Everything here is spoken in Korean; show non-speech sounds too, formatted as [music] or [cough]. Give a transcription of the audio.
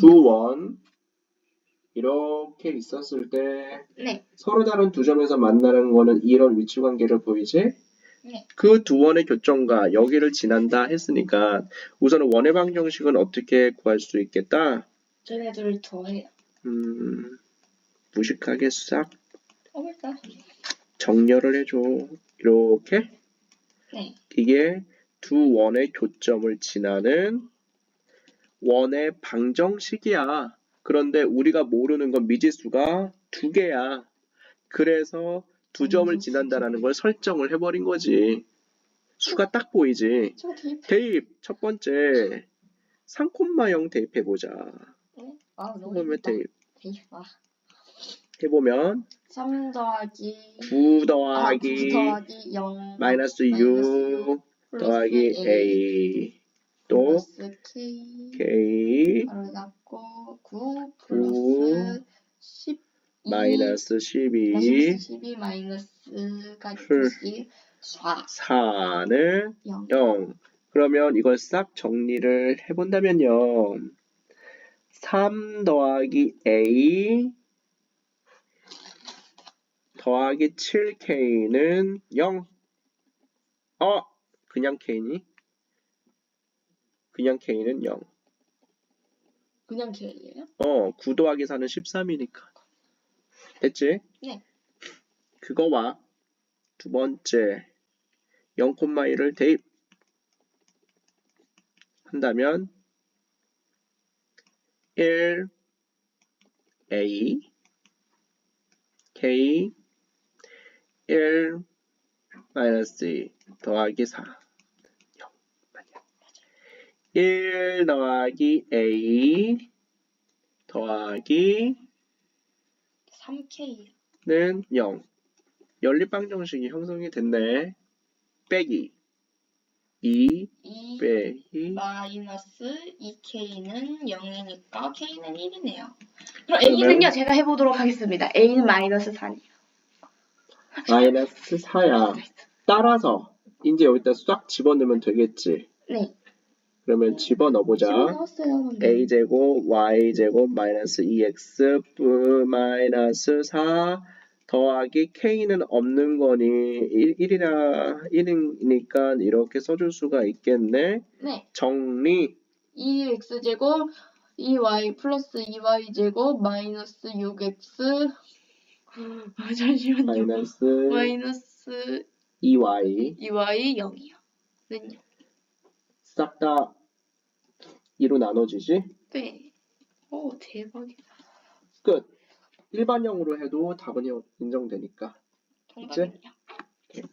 두 원 이렇게 있었을 때 네. 서로 다른 두 점에서 만나는 거는 이런 위치 관계를 보이지? 네. 그 두 원의 교점과 여기를 지난다 했으니까 우선은 원의 방정식은 어떻게 구할 수 있겠다? 쟤네들을 더해요. 음, 무식하게 싹 어. 정렬을 해줘. 이렇게 네. 이게 두 원의 교점을 지나는 원의 방정식이야. 그런데 우리가 모르는 건 미지수가 두 개야. 그래서 두 점을 지난다라는 걸 설정을 해버린 거지. 수가 딱 보이지. 저 대입. 대입 첫 번째 3,0 대입해보자. 네. 아, 예쁘다. 대입 대입. 아. 해보면 3 더하기 9 아, 9 더하기 더하기 0 마이너스 6 더하기 A 또 플러스 K K 바로 잡고 9 구, 플러스 12 마이너스 12 마이너스 12 마이너스까지 풀. 다시 4 4는 0 0 그러면 이걸 싹 정리를 해본다면요. 3 더하기 A 더하기 7K는 0 어? 그냥 K니? 그냥 K는 0 그냥 K예요? 어, 9 더하기 4는 13이니까. 됐지? 네. 그거와 두 번째 0,1을 대입 한다면 1 A K 1 마이너스 2 더하기 4 0 맞냐? 1 더하기 A 더하기 3K 는 0. 연립방 정식이 형성이 됐네. 빼기 2 2 빼기 마이너스 2K는 0이니까 K는 1이네요. 그럼 A는요 제가 해보도록 하겠습니다. A는 마이너스 4네요. 마이너스 4야. [laughs] 따라서 이제 여기다 싹 집어넣으면 되겠지. 네. 그러면 집어넣어보자. 집어넣었어요. 근데. a제곱 y제곱 마이너스 2x 플 마이너스 4 더하기 k는 없는 거니 1, 1이라 1이니까 이렇게 써줄 수가 있겠네. 네. 정리 2x제곱 2y 플러스 2y제곱 마이너스 6x 아, 잠시만요. 마이너스 마이너스 2y 2y 0이요. 는요. 싹다 2로 나눠지지? 네. 오 대박이다. 끝. 일반형으로 해도 답은 인정되니까. 정답은요?